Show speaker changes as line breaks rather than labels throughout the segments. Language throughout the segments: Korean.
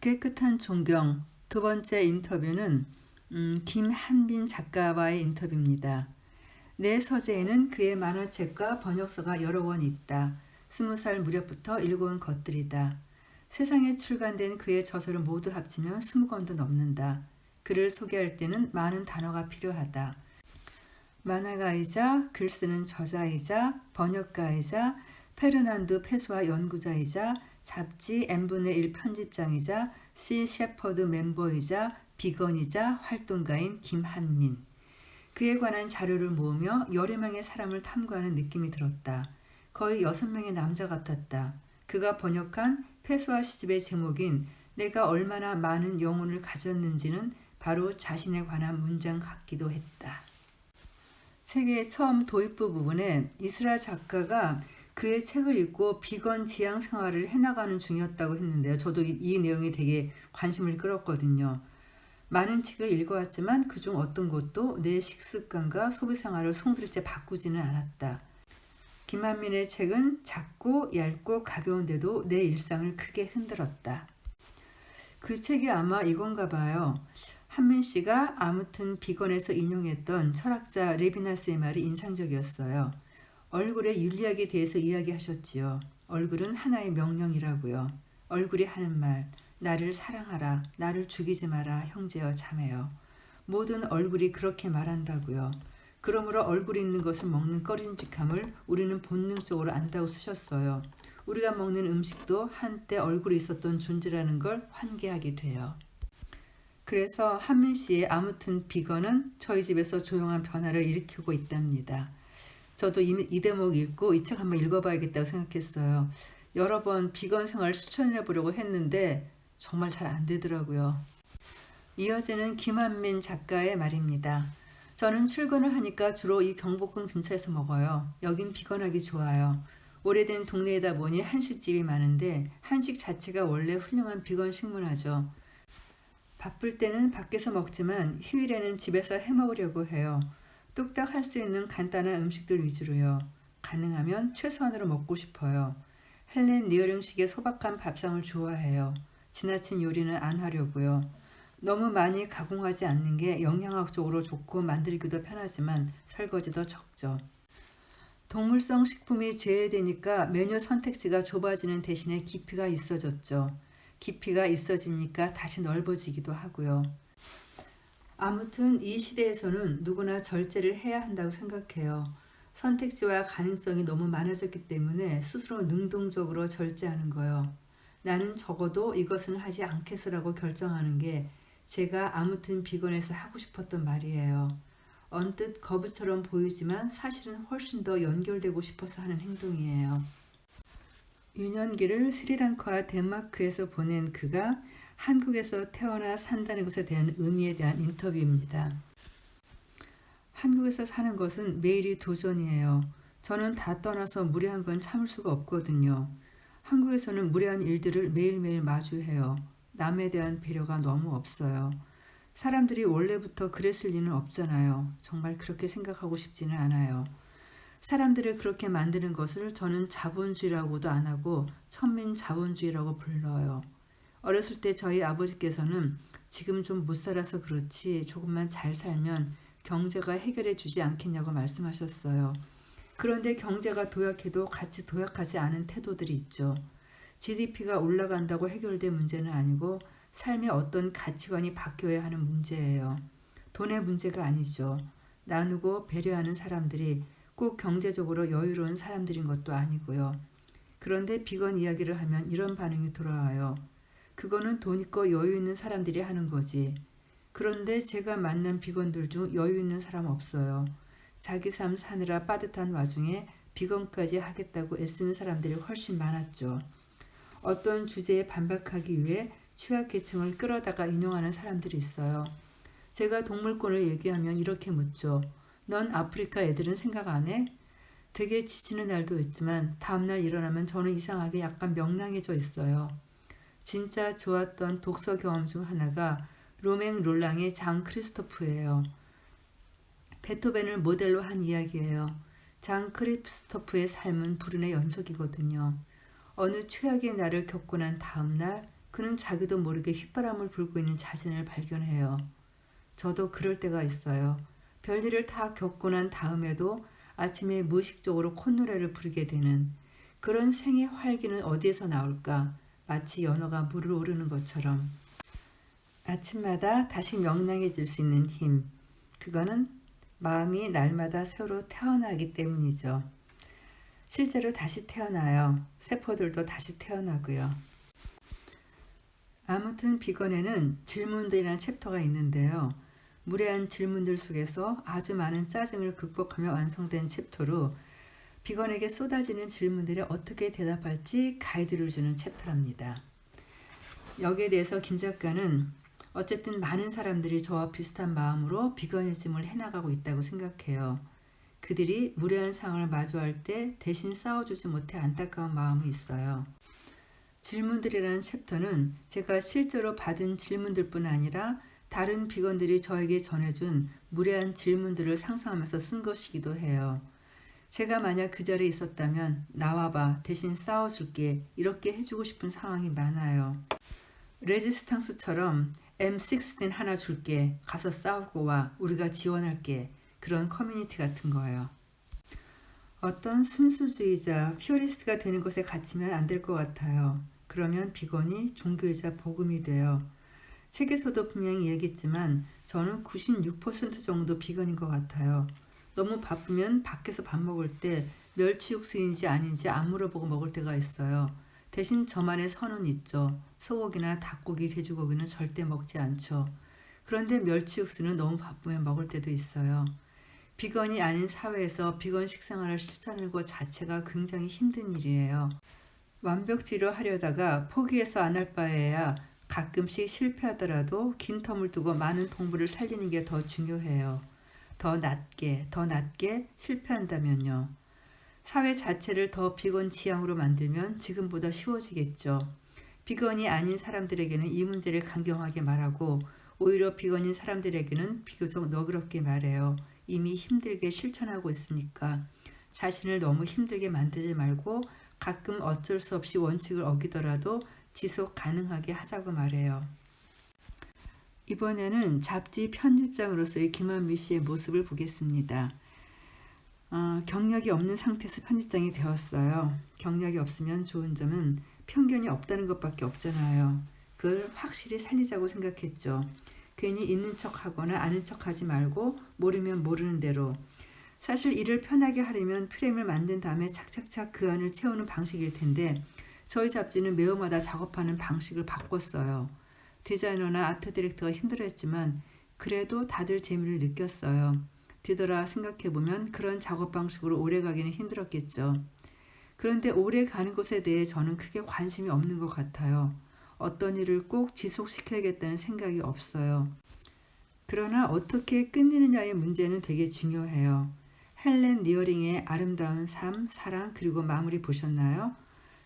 깨끗한 존경 두 번째 인터뷰는 음, 김한빈 작가와의 인터뷰입니다. 내 서재에는 그의 만화책과 번역서가 여러 권 있다. 스무 살 무렵부터 읽어온 것들이다. 세상에 출간된 그의 저서를 모두 합치면 스무 권도 넘는다. 그를 소개할 때는 많은 단어가 필요하다. 만화가이자 글 쓰는 저자이자 번역가이자 페르난드 페소아 연구자이자 잡지 n분의 1 편집장이자 시 셰퍼드 멤버이자 비건이자 활동가인 김한민. 그에 관한 자료를 모으며 여러 명의 사람을 탐구하는 느낌이 들었다. 거의 여섯 명의 남자 같았다. 그가 번역한 페소아 시집의 제목인 내가 얼마나 많은 영혼을 가졌는지는 바로 자신에 관한 문장 같기도 했다. 책의 처음 도입부 부분에 이스라 작가가 그의 책을 읽고 비건 지향 생활을 해나가는 중이었다고 했는데요. 저도 이, 이 내용이 되게 관심을 끌었거든요. 많은 책을 읽어왔지만 그중 어떤 것도 내 식습관과 소비 생활을 송두리째 바꾸지는 않았다. 김한민의 책은 작고 얇고 가벼운데도 내 일상을 크게 흔들었다. 그 책이 아마 이건가 봐요. 한민 씨가 아무튼 비건에서 인용했던 철학자 레비나스의 말이 인상적이었어요. 얼굴의 윤리학에 대해서 이야기하셨지요. 얼굴은 하나의 명령이라고요. 얼굴이 하는 말, 나를 사랑하라, 나를 죽이지 마라, 형제여 자매여. 모든 얼굴이 그렇게 말한다고요. 그러므로 얼굴 있는 것을 먹는 꺼림직함을 우리는 본능적으로 안다고 쓰셨어요. 우리가 먹는 음식도 한때 얼굴이 있었던 존재라는 걸 환기하게 돼요. 그래서 한민 씨의 아무튼 비건은 저희 집에서 조용한 변화를 일으키고 있답니다. 저도 이, 이 대목 읽고 이 책 한번 읽어봐야겠다고 생각했어요. 여러 번 비건 생활 실천해 보려고 했는데 정말 잘 안 되더라고요. 이어지는 김한민 작가의 말입니다. 저는 출근을 하니까 주로 이 경복궁 근처에서 먹어요. 여긴 비건하기 좋아요. 오래된 동네이다 보니 한식집이 많은데 한식 자체가 원래 훌륭한 비건 식문화죠. 바쁠 때는 밖에서 먹지만 휴일에는 집에서 해 먹으려고 해요. 뚝딱 할 수 있는 간단한 음식들 위주로요. 가능하면 최소한으로 먹고 싶어요. 헬렌 리얼음식의 소박한 밥상을 좋아해요. 지나친 요리는 안 하려고요. 너무 많이 가공하지 않는 게 영양학적으로 좋고 만들기도 편하지만 설거지도 적죠. 동물성 식품이 제외되니까 메뉴 선택지가 좁아지는 대신에 깊이가 있어졌죠. 깊이가 있어지니까 다시 넓어지기도 하고요. 아무튼 이 시대에서는 누구나 절제를 해야 한다고 생각해요. 선택지와 가능성이 너무 많아졌기 때문에 스스로 능동적으로 절제하는 거요. 나는 적어도 이것은 하지 않겠어라고 결정하는 게 제가 아무튼 비건에서 하고 싶었던 말이에요. 언뜻 거부처럼 보이지만 사실은 훨씬 더 연결되고 싶어서 하는 행동이에요. 유년기를 스리랑카와 덴마크에서 보낸 그가 한국에서 태어나 산다는 것에 대한 의미에 대한 인터뷰입니다. 한국에서 사는 것은 매일이 도전이에요. 저는 다 떠나서 무례한 건 참을 수가 없거든요. 한국에서는 무례한 일들을 매일매일 마주해요. 남에 대한 배려가 너무 없어요. 사람들이 원래부터 그랬을 리는 없잖아요. 정말 그렇게 생각하고 싶지는 않아요. 사람들을 그렇게 만드는 것을 저는 자본주의라고도 안 하고 천민 자본주의라고 불러요. 어렸을 때 저희 아버지께서는 지금 좀 못 살아서 그렇지 조금만 잘 살면 경제가 해결해 주지 않겠냐고 말씀하셨어요. 그런데 경제가 도약해도 같이 도약하지 않은 태도들이 있죠. GDP가 올라간다고 해결될 문제는 아니고 삶의 어떤 가치관이 바뀌어야 하는 문제예요. 돈의 문제가 아니죠. 나누고 배려하는 사람들이 꼭 경제적으로 여유로운 사람들인 것도 아니고요. 그런데 비건 이야기를 하면 이런 반응이 돌아와요. 그거는 돈 있고 여유 있는 사람들이 하는 거지. 그런데 제가 만난 비건들 중 여유 있는 사람 없어요. 자기 삶 사느라 빠듯한 와중에 비건까지 하겠다고 애쓰는 사람들이 훨씬 많았죠. 어떤 주제에 반박하기 위해 취약계층을 끌어다가 인용하는 사람들이 있어요. 제가 동물권을 얘기하면 이렇게 묻죠. 넌 아프리카 애들은 생각 안 해? 되게 지치는 날도 있지만 다음날 일어나면 저는 이상하게 약간 명랑해져 있어요. 진짜 좋았던 독서 경험 중 하나가 로맹 롤랑의 장 크리스토프예요. 베토벤을 모델로 한 이야기예요. 장 크리스토프의 삶은 불운의 연속이거든요. 어느 최악의 날을 겪고 난 다음 날 그는 자기도 모르게 휘바람을 불고 있는 자신을 발견해요. 저도 그럴 때가 있어요. 별일을 다 겪고 난 다음에도 아침에 무의식적으로 콧노래를 부르게 되는 그런 생의 활기는 어디에서 나올까? 마치 연어가 물을 오르는 것처럼. 아침마다 다시 명랑해질 수 있는 힘. 그거는 마음이 날마다 새로 태어나기 때문이죠. 실제로 다시 태어나요. 세포들도 다시 태어나고요. 아무튼 비건에는 질문들이라는 챕터가 있는데요. 무례한 질문들 속에서 아주 많은 짜증을 극복하며 완성된 챕터로 비건에게 쏟아지는 질문들에 어떻게 대답할지 가이드를 주는 챕터랍니다. 여기에 대해서 김 작가는 어쨌든 많은 사람들이 저와 비슷한 마음으로 비건이즘을 해나가고 있다고 생각해요. 그들이 무례한 상황을 마주할 때 대신 싸워주지 못해 안타까운 마음이 있어요. 질문들이라는 챕터는 제가 실제로 받은 질문들뿐 아니라 다른 비건들이 저에게 전해준 무례한 질문들을 상상하면서 쓴 것이기도 해요. 제가 만약 그 자리에 있었다면 나와봐 대신 싸워줄게 이렇게 해주고 싶은 상황이 많아요. 레지스탕스처럼 M16 하나 줄게 가서 싸우고 와 우리가 지원할게 그런 커뮤니티 같은 거예요. 어떤 순수주의자, 퓨어리스트가 되는 것에 갇히면 안 될 것 같아요. 그러면 비건이 종교이자 복음이 돼요. 책에서도 분명히 얘기했지만 저는 96% 정도 비건인 것 같아요. 너무 바쁘면 밖에서 밥 먹을 때 멸치 육수인지 아닌지 안 물어보고 먹을 때가 있어요. 대신 저만의 선은 있죠. 소고기나 닭고기, 돼지고기는 절대 먹지 않죠. 그런데 멸치 육수는 너무 바쁘면 먹을 때도 있어요. 비건이 아닌 사회에서 비건 식생활을 실천하는 것 자체가 굉장히 힘든 일이에요. 완벽치료 하려다가 포기해서 안 할 바에야 가끔씩 실패하더라도 긴 텀을 두고 많은 동물을 살리는 게 더 중요해요. 더 낮게, 더 낮게 실패한다면요. 사회 자체를 더 비건 지향으로 만들면 지금보다 쉬워지겠죠. 비건이 아닌 사람들에게는 이 문제를 강경하게 말하고 오히려 비건인 사람들에게는 비교적 너그럽게 말해요. 이미 힘들게 실천하고 있으니까 자신을 너무 힘들게 만들지 말고 가끔 어쩔 수 없이 원칙을 어기더라도 지속 가능하게 하자고 말해요. 이번에는 잡지 편집장으로서의 김한미 씨의 모습을 보겠습니다. 어, 경력이 없는 상태에서 편집장이 되었어요. 경력이 없으면 좋은 점은 편견이 없다는 것밖에 없잖아요. 그걸 확실히 살리자고 생각했죠. 괜히 있는 척 하거나 아는 척 하지 말고 모르면 모르는 대로. 사실 일을 편하게 하려면 프레임을 만든 다음에 착착착 그 안을 채우는 방식일 텐데 저희 잡지는 매우마다 작업하는 방식을 바꿨어요. 디자이너나 아트 디렉터가 힘들었지만 그래도 다들 재미를 느꼈어요. 뒤돌아 생각해보면 그런 작업 방식으로 오래 가기는 힘들었겠죠. 그런데 오래 가는 것에 대해 저는 크게 관심이 없는 것 같아요. 어떤 일을 꼭 지속시켜야겠다는 생각이 없어요. 그러나 어떻게 끝내느냐의 문제는 되게 중요해요. 헬렌 니어링의 아름다운 삶, 사랑, 그리고 마무리 보셨나요?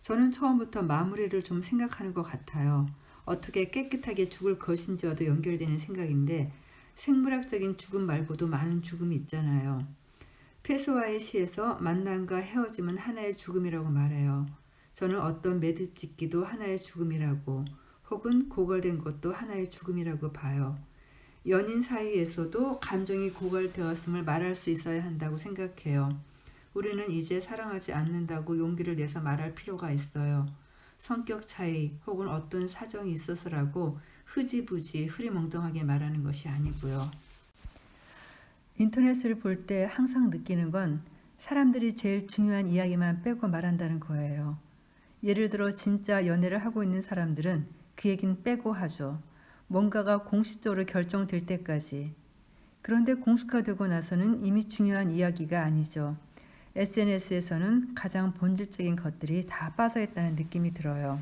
저는 처음부터 마무리를 좀 생각하는 것 같아요. 어떻게 깨끗하게 죽을 것인지와도 연결되는 생각인데 생물학적인 죽음 말고도 많은 죽음이 있잖아요. 페스와의 시에서 만남과 헤어짐은 하나의 죽음이라고 말해요. 저는 어떤 매듭 짓기도 하나의 죽음이라고 혹은 고갈된 것도 하나의 죽음이라고 봐요. 연인 사이에서도 감정이 고갈되었음을 말할 수 있어야 한다고 생각해요. 우리는 이제 사랑하지 않는다고 용기를 내서 말할 필요가 있어요. 성격 차이 혹은 어떤 사정이 있어서라고 흐지부지 흐리멍덩하게 말하는 것이 아니고요. 인터넷을 볼 때 항상 느끼는 건 사람들이 제일 중요한 이야기만 빼고 말한다는 거예요. 예를 들어 진짜 연애를 하고 있는 사람들은 그 얘기는 빼고 하죠. 뭔가가 공식적으로 결정될 때까지. 그런데 공식화되고 나서는 이미 중요한 이야기가 아니죠. SNS에서는 가장 본질적인 것들이 다 빠져 있다는 느낌이 들어요.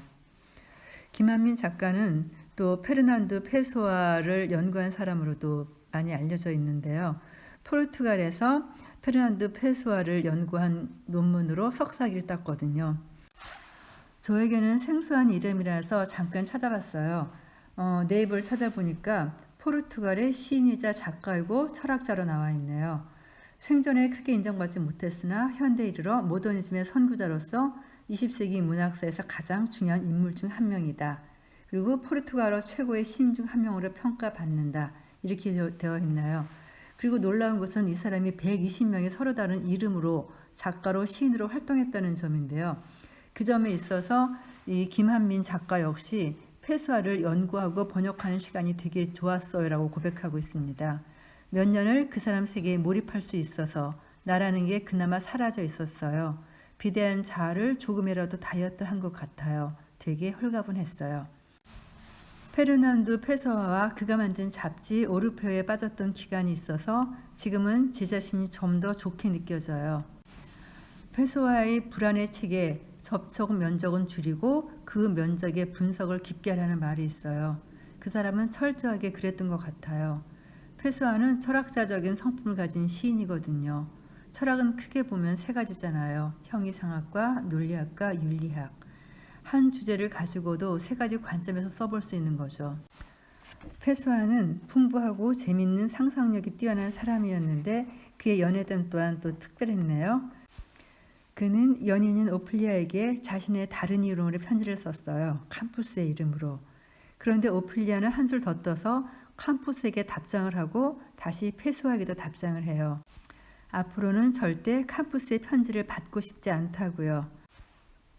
김한민 작가는 또 페르난드 페소아를 연구한 사람으로도 많이 알려져 있는데요. 포르투갈에서 페르난드 페소아를 연구한 논문으로 석사기를 땄거든요. 저에게는 생소한 이름이라서 잠깐 찾아봤어요. 어, 네이버를 찾아보니까 포르투갈의 시인이자 작가이고 철학자로 나와 있네요. 생전에 크게 인정받지 못했으나 현대에 이르러 모더니즘의 선구자로서 20세기 문학사에서 가장 중요한 인물 중 한 명이다. 그리고 포르투갈어 최고의 시인 중 한 명으로 평가받는다. 이렇게 되어 있나요? 그리고 놀라운 것은 이 사람이 120명의 서로 다른 이름으로 작가로 시인으로 활동했다는 점인데요. 그 점에 있어서 이 김한민 작가 역시 페수아를 연구하고 번역하는 시간이 되게 좋았어요라고 고백하고 있습니다. 몇 년을 그 사람 세계에 몰입할 수 있어서 나라는 게 그나마 사라져 있었어요. 비대한 자아를 조금이라도 다이어트 한 것 같아요. 되게 홀가분했어요. 페르난두 페소아와 그가 만든 잡지 오르페오에 빠졌던 기간이 있어서 지금은 제 자신이 좀 더 좋게 느껴져요. 페소아의 불안의 책에 접촉 면적은 줄이고 그 면적의 분석을 깊게 하라는 말이 있어요. 그 사람은 철저하게 그랬던 것 같아요. 페소아는 철학자적인 성품을 가진 시인이거든요. 철학은 크게 보면 세 가지잖아요. 형이상학과 논리학과 윤리학. 한 주제를 가지고도 세 가지 관점에서 써볼 수 있는 거죠. 페소아는 풍부하고 재밌는 상상력이 뛰어난 사람이었는데 그의 연애담 또한 또 특별했네요. 그는 연인인 오플리아에게 자신의 다른 이름으로 편지를 썼어요. 캄푸스의 이름으로. 그런데 오플리아는 한 줄 더 떠서 캄푸스에게 답장을 하고 다시 페소아에게도 답장을 해요. 앞으로는 절대 캄푸스의 편지를 받고 싶지 않다고요.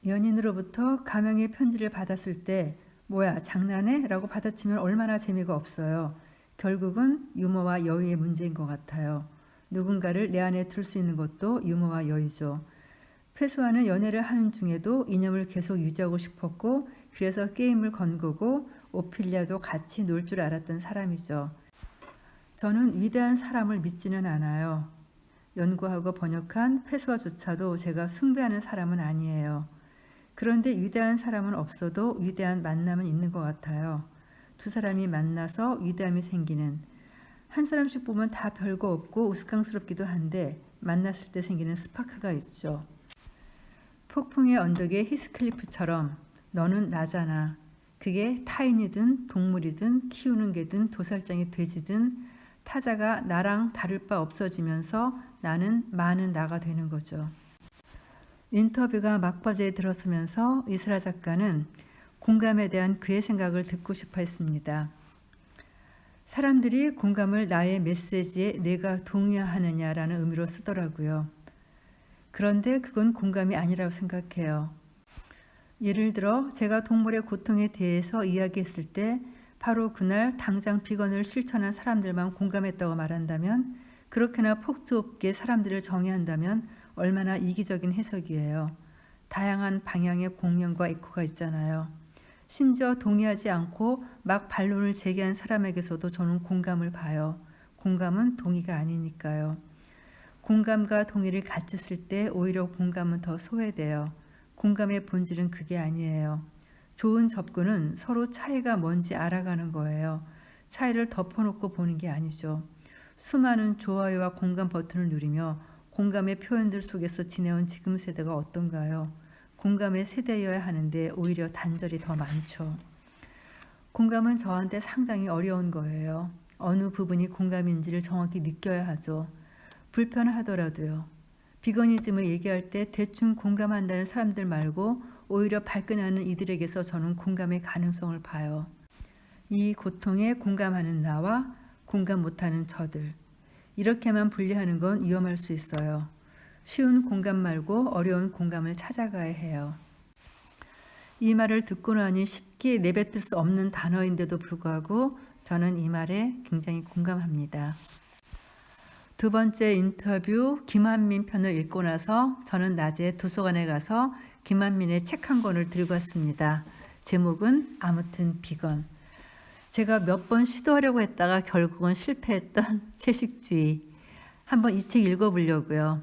연인으로부터 가명의 편지를 받았을 때 뭐야 장난해? 라고 받아치면 얼마나 재미가 없어요. 결국은 유머와 여유의 문제인 것 같아요. 누군가를 내 안에 둘 수 있는 것도 유머와 여유죠. 페소아는 연애를 하는 중에도 이념을 계속 유지하고 싶었고 그래서 게임을 건거고 오필리아도 같이 놀 줄 알았던 사람이죠. 저는 위대한 사람을 믿지는 않아요. 연구하고 번역한 페소아조차도 제가 숭배하는 사람은 아니에요. 그런데 위대한 사람은 없어도 위대한 만남은 있는 것 같아요. 두 사람이 만나서 위대함이 생기는 한 사람씩 보면 다 별거 없고 우스꽝스럽기도 한데 만났을 때 생기는 스파크가 있죠. 폭풍의 언덕의 히스클리프처럼 너는 나잖아. 그게 타인이든 동물이든 키우는 개든 도살장의 돼지든 타자가 나랑 다를 바 없어지면서 나는 많은 나가 되는 거죠. 인터뷰가 막바지에 들었으면서 이스라 작가는 공감에 대한 그의 생각을 듣고 싶어 했습니다. 사람들이 공감을 나의 메시지에 내가 동의하느냐라는 의미로 쓰더라고요. 그런데 그건 공감이 아니라고 생각해요. 예를 들어 제가 동물의 고통에 대해서 이야기했을 때 바로 그날 당장 비건을 실천한 사람들만 공감했다고 말한다면 그렇게나 폭도 없게 사람들을 정의한다면 얼마나 이기적인 해석이에요. 다양한 방향의 공명과 에코가 있잖아요. 심지어 동의하지 않고 막 반론을 제기한 사람에게서도 저는 공감을 봐요. 공감은 동의가 아니니까요. 공감과 동의를 같이 쓸 때 오히려 공감은 더 소외돼요. 공감의 본질은 그게 아니에요. 좋은 접근은 서로 차이가 뭔지 알아가는 거예요. 차이를 덮어놓고 보는 게 아니죠. 수많은 좋아요와 공감 버튼을 누리며 공감의 표현들 속에서 지내온 지금 세대가 어떤가요? 공감의 세대여야 하는데 오히려 단절이 더 많죠. 공감은 저한테 상당히 어려운 거예요. 어느 부분이 공감인지를 정확히 느껴야 하죠. 불편하더라도요. 비거니즘을 얘기할 때 대충 공감한다는 사람들 말고 오히려 발끈하는 이들에게서 저는 공감의 가능성을 봐요. 이 고통에 공감하는 나와 공감 못하는 저들. 이렇게만 분리하는 건 위험할 수 있어요. 쉬운 공감 말고 어려운 공감을 찾아가야 해요. 이 말을 듣고 나니 쉽게 내뱉을 수 없는 단어인데도 불구하고 저는 이 말에 굉장히 공감합니다. 두 번째 인터뷰 김한민 편을 읽고 나서 저는 낮에 도서관에 가서 김한민의 책 한 권을 들고 왔습니다. 제목은 아무튼 비건. 제가 몇 번 시도하려고 했다가 결국은 실패했던 채식주의. 한번 이 책 읽어보려고요.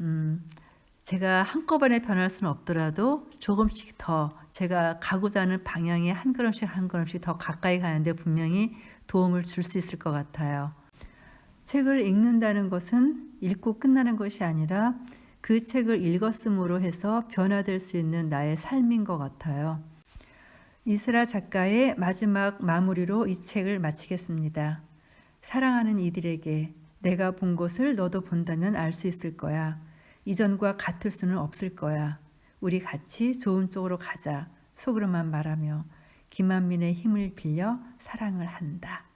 음, 제가 한꺼번에 변할 수는 없더라도 조금씩 더 제가 가고자 하는 방향에 한 걸음씩 한 걸음씩 더 가까이 가는데 분명히 도움을 줄 수 있을 것 같아요. 책을 읽는다는 것은 읽고 끝나는 것이 아니라 그 책을 읽었음으로 해서 변화될 수 있는 나의 삶인 것 같아요. 이스라 작가의 마지막 마무리로 이 책을 마치겠습니다. 사랑하는 이들에게 내가 본 것을 너도 본다면 알 수 있을 거야. 이전과 같을 수는 없을 거야. 우리 같이 좋은 쪽으로 가자. 속으로만 말하며 김한민의 힘을 빌려 사랑을 한다.